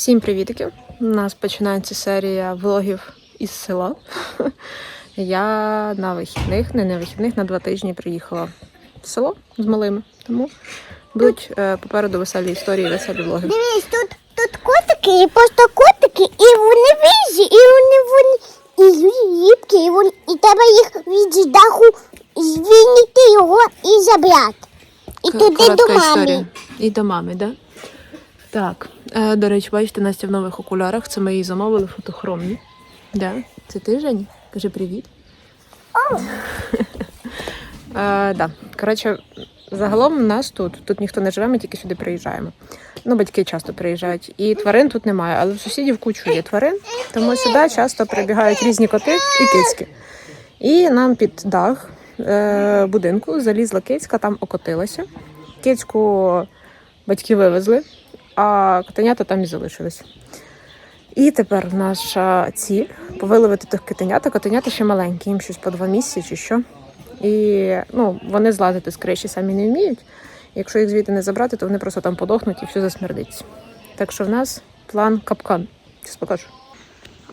Всім привітики! У нас починається серія влогів із села. Я на вихідних, не на вихідних, на два тижні приїхала в село з малими. Тому будуть е, попереду веселі історії, веселі влоги. Дивись, тут, тут котики, і просто котики, і вони вижі, і вони вони і їбки, і, вони, і треба їх від даху звільнити його і забрати. І туди до мами. історія. І до мами, да? Так. Е, до речі, бачите, Настя в нових окулярах. Це ми її замовили фотохромні. Да? Це ти, Жені? Кажи привіт. е, да. Коротше, загалом у нас тут. Тут ніхто не живе, ми тільки сюди приїжджаємо. Ну, батьки часто приїжджають. І тварин тут немає, але в сусідів кучу є тварин, тому сюди часто прибігають різні коти і кицьки. І нам під дах е, будинку залізла кицька, там окотилася. Кицьку батьки вивезли, а котенята там і залишились. І тепер наша ціль повиловити тих котенят. Котенята ще маленькі, їм щось по два місяці чи що. І ну, вони злазити з криші самі не вміють. Якщо їх звідти не забрати, то вони просто там подохнуть і все засмердиться. Так що в нас план капкан. Зараз покажу.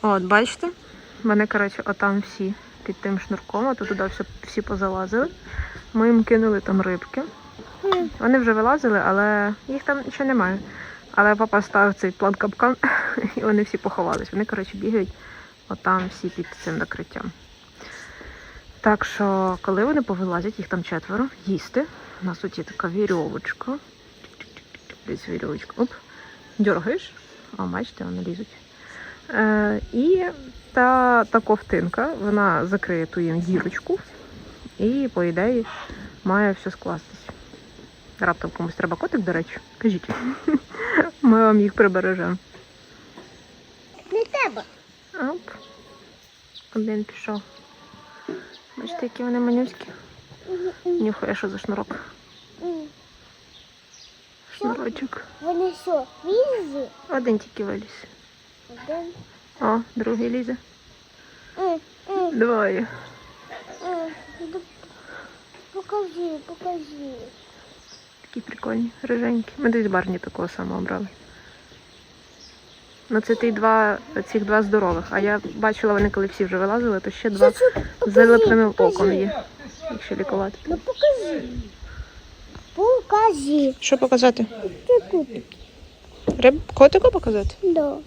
От, бачите? Вони, коротше, отам всі під тим шнурком, а то туди все, всі позалазили. Ми їм кинули там рибки. Вони вже вилазили, але їх там ще немає. Але папа ставив цей план капкан, і вони всі поховались. Вони, коротше, бігають отам всі під цим накриттям. Так що, коли вони повилазять, їх там четверо, їсти. У нас тут є така вірьовочка. Десь вірьовочка. Оп. Дергаєш. О, бачите, вони лізуть. Е, і та, та ковтинка, вона закриє ту їм дірочку і, по ідеї, має все скластись. Раптом комусь треба котик, до речі, кажіть. Ми вам їх прибережемо. Не треба. Оп. Один пішов. Бачите, які вони манюські. Нюхає, що за шнурок. Шнурочок. Вони що, візі? Один тільки виліз. Один. О, другий лізе. Двоє. Покажи, покажи. Такі прикольні, риженькі. Ми десь барні такого самого брали. Ну, це ті два, цих два здорових. А я бачила, вони коли всі вже вилазили, то ще два з залепленим оком є. Якщо лікувати. Ну покажи. Покажи. Що показати? Ти. Риб котику показати? Да.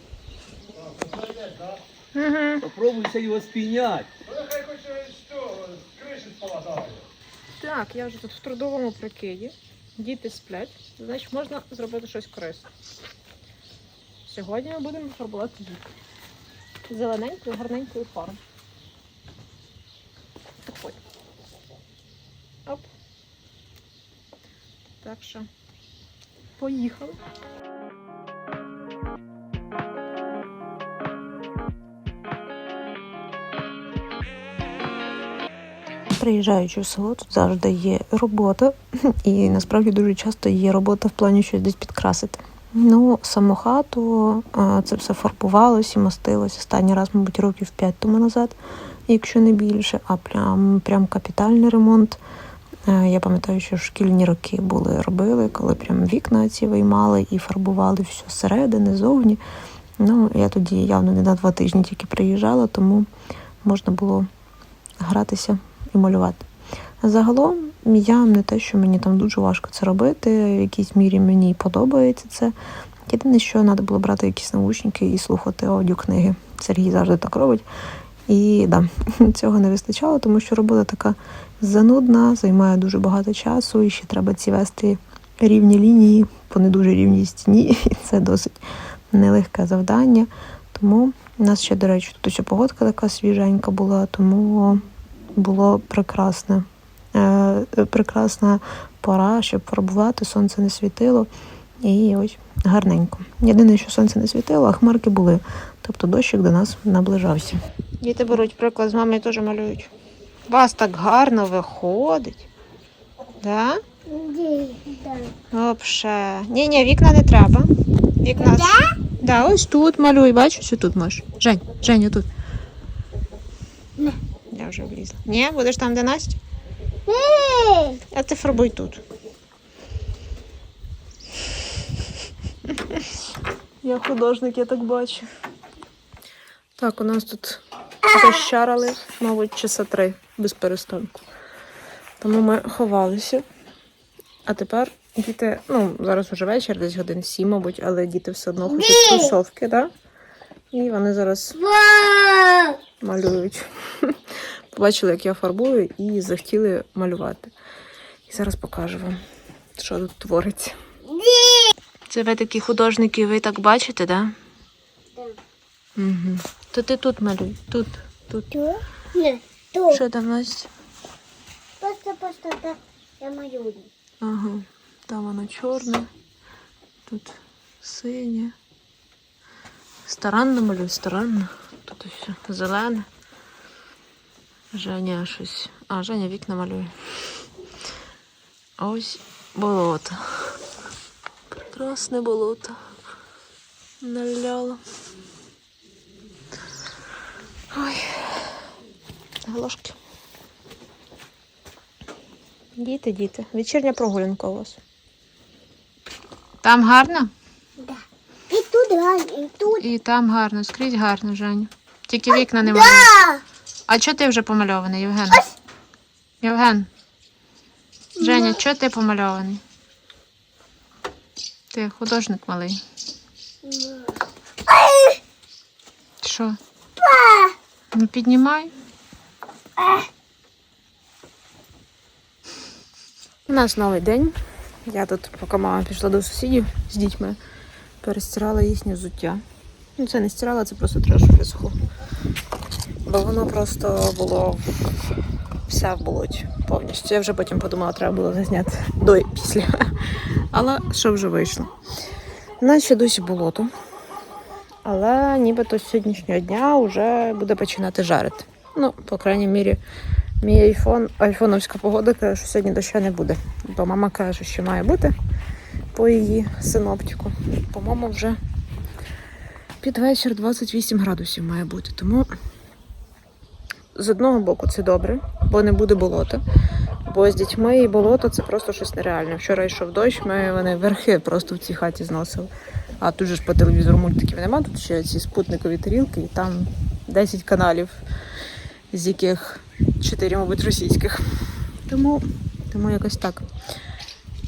Угу. Попробуйся його спійняти. Так, я вже тут в трудовому прикиді. Діти сплять, значить можна зробити щось корисне. Сьогодні ми будемо фарбувати вік. Зелененькою, гарненькою фарбою. Ходь. Оп. Так що поїхали. Приїжджаючи в село, тут завжди є робота, і насправді дуже часто є робота в плані щось десь підкрасити. Ну, саму хату це все фарбувалось і мастилось. Останній раз, мабуть, років 5 тому назад, якщо не більше, а прям, прям капітальний ремонт. Я пам'ятаю, що шкільні роки були робили, коли прям вікна ці виймали і фарбували все зсередини, зовні. Ну, я тоді явно не на два тижні тільки приїжджала, тому можна було гратися і малювати. Загалом я не те, що мені там дуже важко це робити, в якійсь мірі мені подобається це. Єдине, що треба було брати якісь наушники і слухати аудіокниги. Сергій завжди так робить. І да, цього не вистачало, тому що робота така занудна, займає дуже багато часу, і ще треба ці вести рівні лінії по не дуже рівній стіні. І це досить нелегке завдання. Тому у нас ще, до речі, тут ось погодка така свіженька була, тому було прекрасне. Е, прекрасна пора, щоб фарбувати, сонце не світило. І ось гарненько. Єдине, що сонце не світило, а хмарки були. Тобто дощик до нас наближався. Діти беруть приклад з мамою теж малюють. У вас так гарно виходить. Да? Вообще. Ні, ні, вікна не треба. Вікна. Да? Да, ось тут малюй, бачиш, ось тут можеш. Жень, Жень, тут. Не. Вже влізла. Ні, будеш там, де Настя? Ей! А ти фарбуй тут. Я художник, я так бачу. Так, у нас тут дощарили, мабуть, часа три без перестанку. Тому ми ховалися. А тепер діти, ну, зараз вже вечір, десь годин сім, мабуть, але діти все одно хочуть кросовки, так? Да? І вони зараз малюють. Побачили, як я фарбую, і захотіли малювати. І зараз покажу вам, що тут твориться. Це ви такі художники, ви так бачите, так? Да? Угу. То ти тут малюй, тут, тут. Ту? Не, ту. Що там Настя? Просто, просто так я малюю. Ага. Там воно чорне, тут синє. Старанно малюй, старанно. Тут все зелене. Женя щось. А, Женя вікна малює. А ось болото. Прекрасне болото. Наляло. Ой. Галошки. Діти, діти. Вечірня прогулянка у вас. Там гарно? Да. І тут гарно, і тут. І там гарно, скрізь гарно, Женя. Тільки вікна немає. Да! А чого ти вже помальований, Євген? Євген. Женя, чого ти помальований? Ти художник малий. Що? Не піднімай. У нас новий день. Я тут, поки мама пішла до сусідів з дітьми, перестирала їхнє взуття. Ну, це не стирала, це просто щоб висохло. Бо воно просто було все в болоті повністю. Я вже потім подумала, треба було зазняти до і після. Але що вже вийшло? Ще досі болото. Але нібито з сьогоднішнього дня вже буде починати жарити. Ну, по крайній мірі, мій айфон, айфоновська погода каже, що сьогодні дощу не буде. Бо мама каже, що має бути по її синоптику. По-моєму, вже під вечір 28 градусів має бути. Тому з одного боку це добре, бо не буде болота. Бо з дітьми і болото це просто щось нереальне. Вчора йшов дощ, ми вони верхи просто в цій хаті зносили. А тут же ж по телевізору мультиків нема, тут ще ці спутникові тарілки, і там 10 каналів, з яких 4, мабуть, російських. Тому, тому якось так.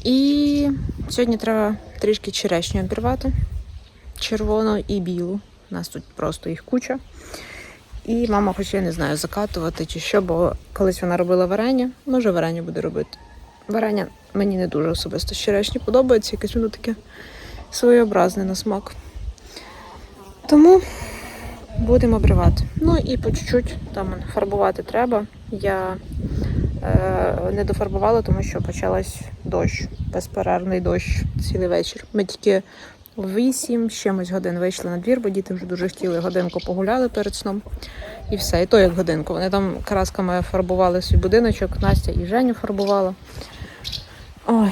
І сьогодні треба трішки черешню обірвати. Червону і білу. У нас тут просто їх куча. І мама хоче, я не знаю, закатувати чи що, бо колись вона робила варення, може варення буде робити. Варення мені не дуже особисто черешні подобається, якесь воно таке своєобразне на смак. Тому будемо обривати. Ну і по чуть-чуть там фарбувати треба. Я е, не дофарбувала, тому що почалась дощ, безперервний дощ цілий вечір. Ми тільки 8 з чимось годин вийшли на двір, бо діти вже дуже хотіли годинку погуляли перед сном. І все, і то як годинку. Вони там красками фарбували свій будиночок, Настя і Женю фарбувала. Ой.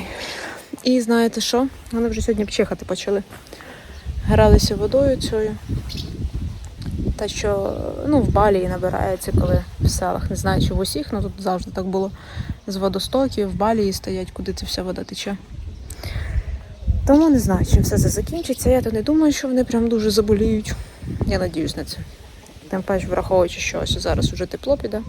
І знаєте що? Вони вже сьогодні чихати почали. Гралися водою цією. Та що ну, в Балії набирається, коли в селах, не знаю, чи в усіх, але тут завжди так було. З водостоків, в Балії стоять, куди ця вся вода тече. Тому не знаю, чим все це закінчиться. Я то не думаю, що вони прям дуже заболіють. Я надіюсь на це. Тим паче, враховуючи, що ось зараз вже тепло піде.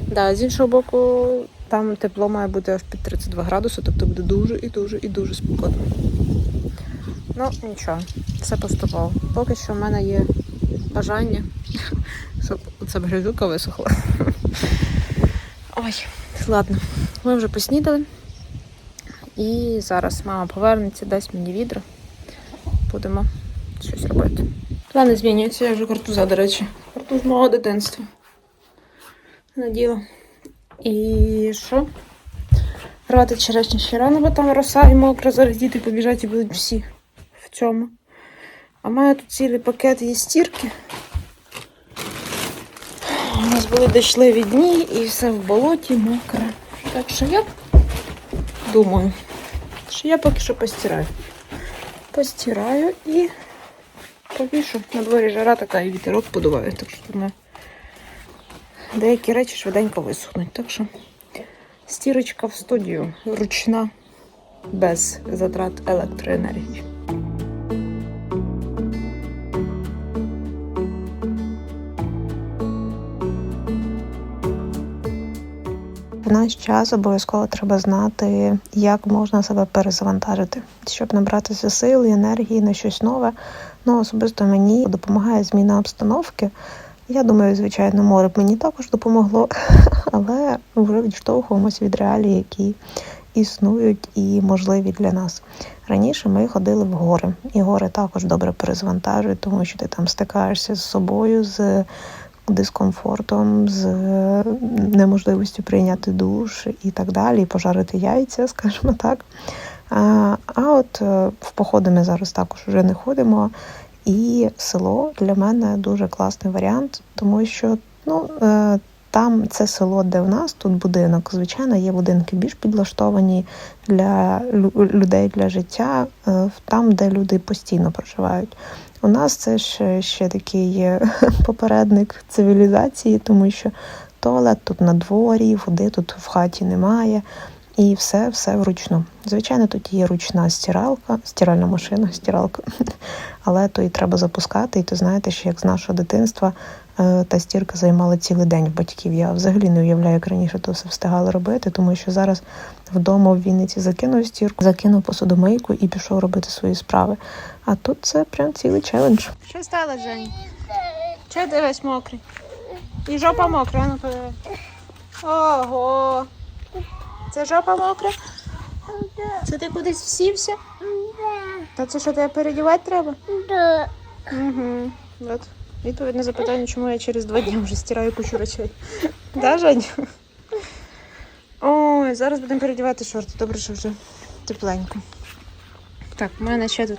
Да, з іншого боку, там тепло має бути аж під 32 градуси, тобто буде дуже і дуже і дуже спекотно. Ну, нічого, все поступово. Поки що в мене є бажання, щоб ця грязюка висохла. Ой, ладно, ми вже поснідали. І зараз мама повернеться, дасть мені відро. Будемо щось робити. Плани змінюються, я вже картуза, до речі. Картуз мого дитинства. Наділа. І що? Рвати черешню ще рано, бо там роса і мокро, зараз діти побіжать і будуть всі в цьому. А мене тут цілий пакет є стірки. У нас були дощливі дні і все в болоті мокре. Так що я думаю, що я поки що постираю. Постираю і повішу. На дворі жара така і вітерок подуває, так що думаю, деякі речі швиденько висохнуть. Так що стірочка в студію ручна, без затрат електроенергії. Наш час обов'язково треба знати, як можна себе перезавантажити, щоб набратися сил і енергії на щось нове. Ну, особисто мені допомагає зміна обстановки. Я думаю, звичайно, море б мені також допомогло, але вже відштовхуємося від реалій, які існують і можливі для нас. Раніше ми ходили в гори, і гори також добре перезвантажують, тому що ти там стикаєшся з собою, з дискомфортом, з неможливістю прийняти душ і так далі, і пожарити яйця, скажімо так. А, от е, в походи ми зараз також вже не ходимо. І село для мене дуже класний варіант, тому що ну, е, там це село, де в нас тут будинок. Звичайно, є будинки більш підлаштовані для людей для життя, е, там, де люди постійно проживають. У нас це ще, ще такий попередник цивілізації, тому що туалет тут на дворі, води тут в хаті немає. І все, все вручну. Звичайно, тут є ручна стиралка, стиральна машина, стиралка. Але то і треба запускати. І то знаєте, що як з нашого дитинства е, та стірка займала цілий день в батьків. Я взагалі не уявляю, як раніше то все встигали робити, тому що зараз вдома в Вінниці закинув стірку, закинув посудомийку і пішов робити свої справи. А тут це прям цілий челендж. Що стало, Жень? Чи ти весь мокрий? І жопа мокра, ну подиви. Ого. Це жопа мокра? Це ти кудись всівся? Та це що тебе передівати треба? Угу. От. Відповідь на запитання, чому я через два дні вже стираю кучу речей. Да, Жень? Ой, зараз будемо передівати шорти. Добре, що вже тепленько. Так, в мене ще тут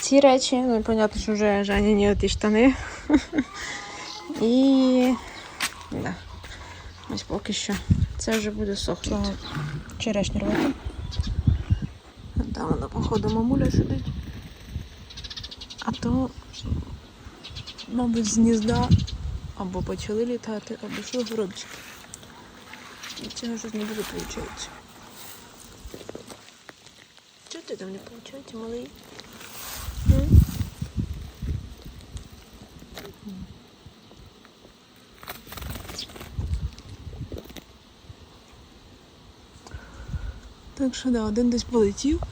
ці речі. Ну, і понятно, що вже Жаніні ті штани. І. Да. Ось поки що. Це вже буде сохнути. Черешню рвати. Там вона, походу, мамуля сидить. А то, мабуть, з гнізда або почали літати, або що горобчики. І цього щось не буде виходить. Чого ти там не виходить, малий? Так що да, один десь полетів,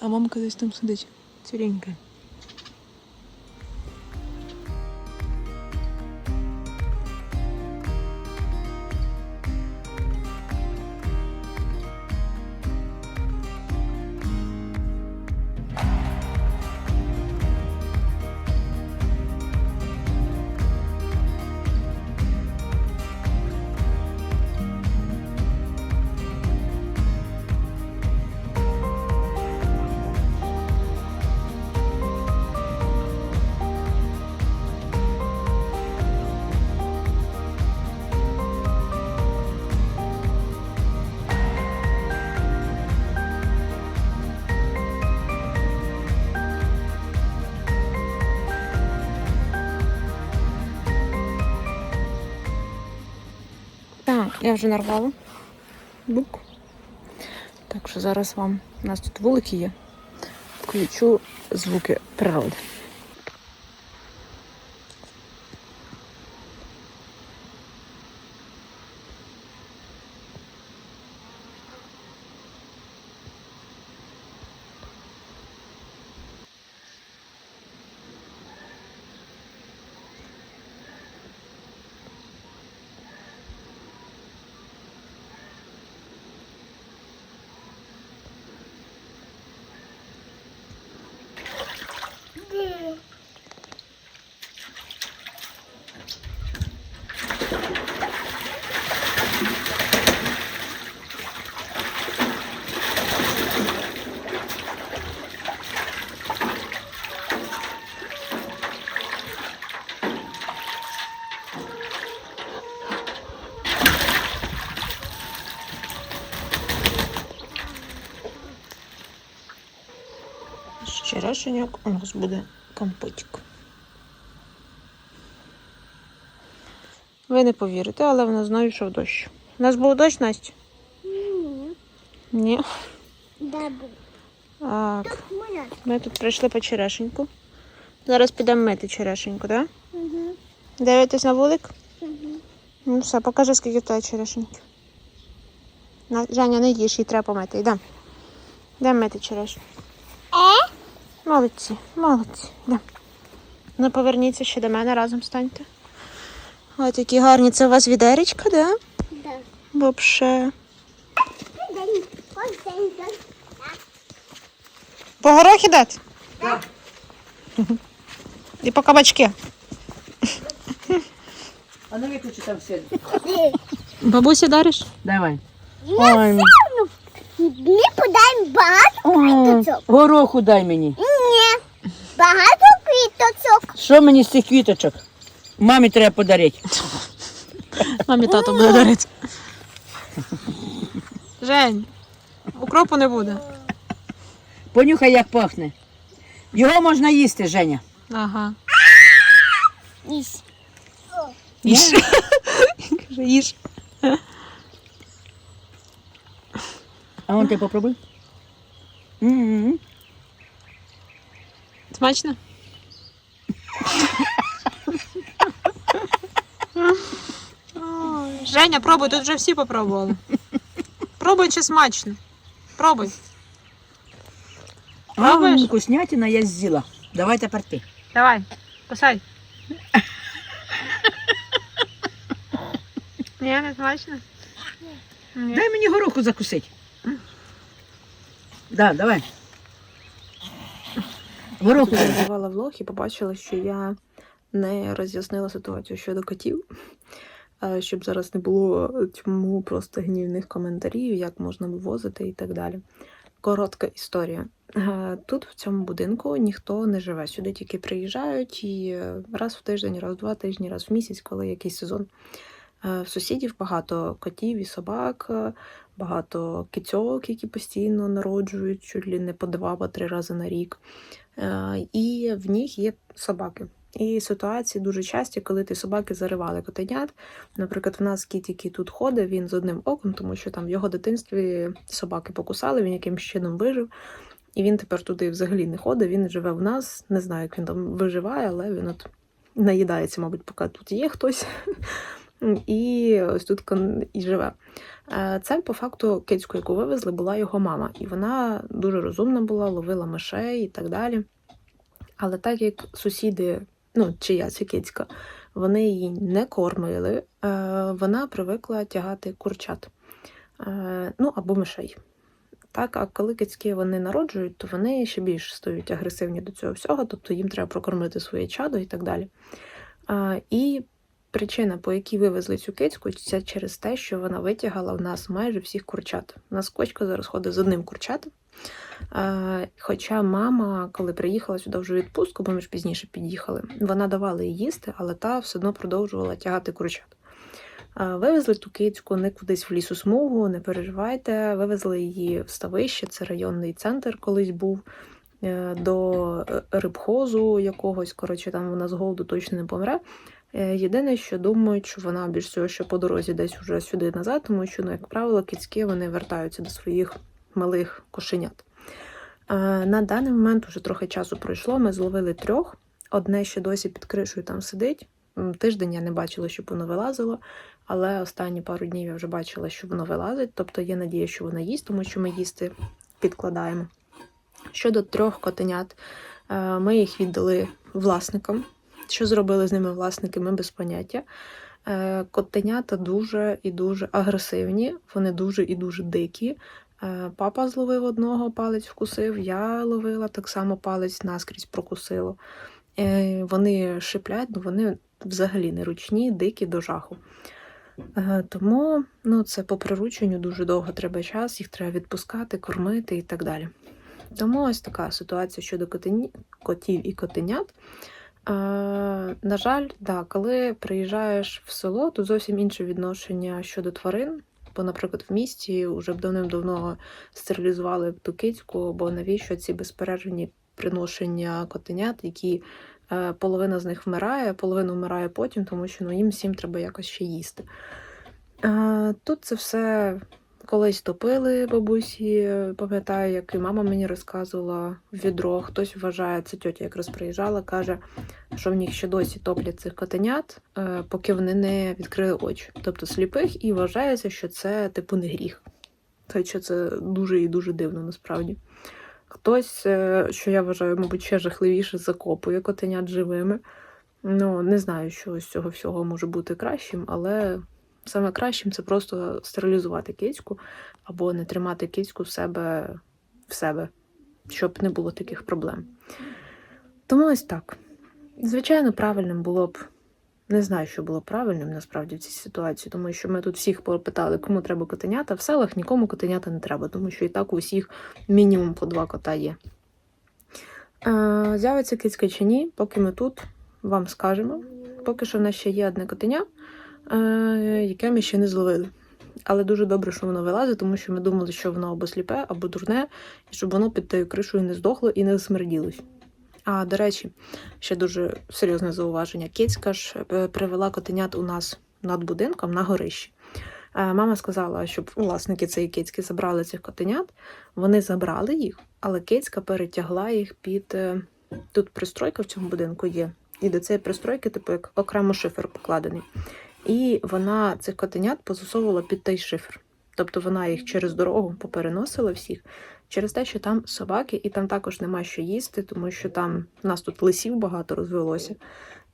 а мамка десь там сидить. Ціленька. Я вже нарвала бук. Так що зараз вам у нас тут вулики є. Включу звуки природи. Ще рашеньок у нас буде компотик. Ви не повірите, але в нас знову йшов дощ. У нас був дощ, Настя? Ні. Да, був. Так, ми тут прийшли по черешеньку. Зараз підемо мити черешеньку, так? Угу. Дивитесь на вулик? Угу. Ну все, покажи, скільки в тебе черешеньки. Женя, не їж, їй треба помити. Йдемо. Йдемо мити черешню. Молодці, молодці. Йдемо. Ну, поверніться ще до мене, разом станьте. Ось які гарні. Це у вас відеречка, да? Да. Вообще. По горохи дати? Так. І по кабачки. А ну виключи там все. Бабусі дариш? Давай. Ой. Ми подаємо багато. Гороху дай мені. Багато квіточок. Що мені з цих квіточок? Мамі треба подарити. Мамі тато буде дарити. Жень, укропу не буде. Понюхай, як пахне. Його можна їсти, Женя. Ага. Ніс. Їж. Каже, їж. А он ти попробуй. М-м-м. Смачно? Женя, пробуй, тут вже всі попробували. Пробуй, чи смачно. Пробуй. А, вкуснятина я з'їла. Давай тепер ти. Давай, кусай. Ні, не смачно? Ні. Дай мені гороху закусити. Да, давай. Гороху. Я знімала влог і побачила, що я не роз'яснила ситуацію щодо котів, е, щоб зараз не було чому просто гнівних коментарів, як можна вивозити і так далі. Коротка історія. Е, Тут, в цьому будинку, ніхто не живе. Сюди тільки приїжджають і е, раз в тиждень, раз в два тижні, раз в місяць, коли якийсь сезон. В сусідів багато котів і собак, багато кицьок, які постійно народжують, чуть ли не по два по три рази на рік. Е, І в них є собаки. І ситуації дуже часті, коли ті собаки заривали котенят. Наприклад, в нас кіт, який тут ходить, він з одним оком, тому що там в його дитинстві собаки покусали, він якимось чином вижив. І він тепер туди взагалі не ходить, він живе в нас. Не знаю, як він там виживає, але він от наїдається, мабуть, поки тут є хтось. І ось тут і живе. Е, Це по факту кицьку, яку вивезли, була його мама. І вона дуже розумна була, ловила мишей і так далі. Але так як сусіди, ну, чия ця кицька, вони її не кормили, е, вона привикла тягати курчат. Е, Ну, або мишей. Так, а коли кицьки вони народжують, то вони ще більш стають агресивні до цього всього, тобто їм треба прокормити своє чадо і так далі. І причина, по якій вивезли цю кицьку, це через те, що вона витягала в нас майже всіх курчат. У нас кочка зараз ходить з одним курчатом. Хоча мама, коли приїхала сюди вже відпустку, бо ми ж пізніше під'їхали, вона давала їй їсти, але та все одно продовжувала тягати курчат. Вивезли ту кицьку не кудись в лісу смугу, не переживайте. Вивезли її в ставище, це районний центр колись був. е, До е, рибхозу якогось, коротше, там вона з голоду точно не помре. Е, Єдине, що думають, що вона більш всього ще по дорозі десь уже сюди назад, тому що, ну, як правило, кицьки вони вертаються до своїх малих кошенят. Е, На даний момент вже трохи часу пройшло. Ми зловили трьох. Одне ще досі під кришею там сидить. Тиждень я не бачила, щоб воно вилазило, але останні пару днів я вже бачила, що воно вилазить. Тобто є надія, що воно їсть, тому що ми їсти підкладаємо. Щодо трьох котенят, е, ми їх віддали власникам. Що зробили з ними власники, ми без поняття. Е, Котенята дуже і дуже агресивні, вони дуже і дуже дикі. Е, Папа зловив одного, палець вкусив, я ловила так само палець наскрізь прокусило. Е, Вони шиплять, ну вони взагалі не ручні, дикі до жаху. Тому ну, це по прирученню дуже довго треба час, їх треба відпускати, кормити і так далі. Тому ось така ситуація щодо котені... котів і котенят. На жаль, да, коли приїжджаєш в село, то зовсім інше відношення щодо тварин. Бо, наприклад, в місті вже б давним-давно стерилізували ту кицьку, бо навіщо ці безперервні приношення котенят, які е, половина з них вмирає, половина вмирає потім, тому що ну, їм всім треба якось ще їсти. Тут це все колись топили бабусі, пам'ятаю, як і мама мені розказувала відро. Хтось вважає, це тьотя якраз приїжджала, каже, що в них ще досі топлять цих котенят, е, поки вони не відкрили очі. Тобто сліпих, і вважається, що це типу не гріх. Що це дуже і дуже дивно насправді. Хтось, е, що я вважаю, мабуть, ще жахливіше закопує котенят живими. Ну, не знаю, що з цього всього може бути кращим, але саме кращим це просто стерилізувати кицьку або не тримати кицьку в себе, в себе, щоб не було таких проблем. Тому ось так. Звичайно, правильним було б. Не знаю, що було правильним насправді в цій ситуації, тому що ми тут всіх попитали, кому треба котенята. В селах нікому котенята не треба, тому що і так у всіх мінімум по два кота є. З'явиться кицька чи ні, поки ми тут вам скажемо. Поки що в нас ще є одне котеня, яке ми ще не зловили. Але дуже добре, що воно вилазить, тому що ми думали, що воно або сліпе, або дурне, і щоб воно під тією кришою не здохло і не смерділось. А до речі, ще дуже серйозне зауваження. Кицька ж е, привела котенят у нас над будинком на горищі. Е, Мама сказала, щоб власники цієї кицьки забрали цих котенят. Вони забрали їх, але кицька перетягла їх під е, тут пристройка в цьому будинку є. І до цієї пристройки, типу, як окремо шифер покладений. І вона цих котенят позасовувала під той шифер. Тобто вона їх через дорогу попереносила всіх через те, що там собаки, і там також нема що їсти, тому що там в нас тут лисів багато розвелося.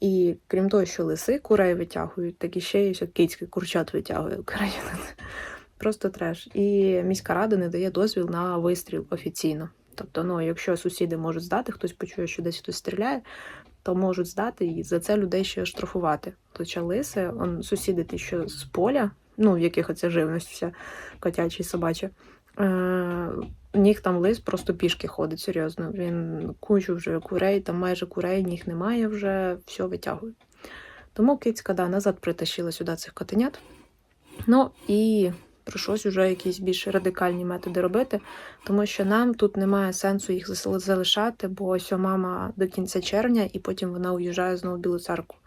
І крім того, що лиси курей витягують, так і ще є кицьки курчат витягує. Коротше, Просто треш. І міська рада не дає дозвіл на вистріл офіційно. Тобто, ну, якщо сусіди можуть здати, хтось почує, що десь хтось стріляє, то можуть здати і за це людей ще штрафувати. Хоча лиси, он, сусіди ті, що з поля, ну, в яких оця живність вся котяча і собача, е- у там лис просто пішки ходить, серйозно. Він кучу вже курей, там майже курей, ніг немає вже, все витягує. Тому кицька да, назад притащила сюди цих котенят. Ну і прийшлось вже якісь більш радикальні методи робити, тому що нам тут немає сенсу їх залишати, бо ось мама до кінця червня, і потім вона уїжджає знову в Білу церкву.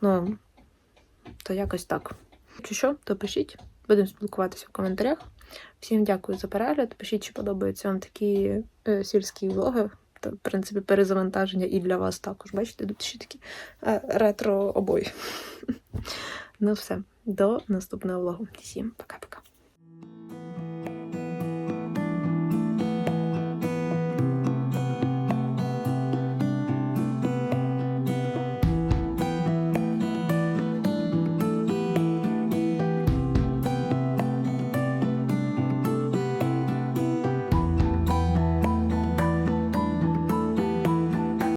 Ну, то якось так. Чи що, то пишіть, будемо спілкуватися в коментарях. Всім дякую за перегляд. Пишіть, чи подобаються вам такі е, сільські влоги. Та, в принципі, перезавантаження і для вас також. Бачите, тут ще такі е, ретро обої. ну все, до наступного влогу. Всім пока-пока.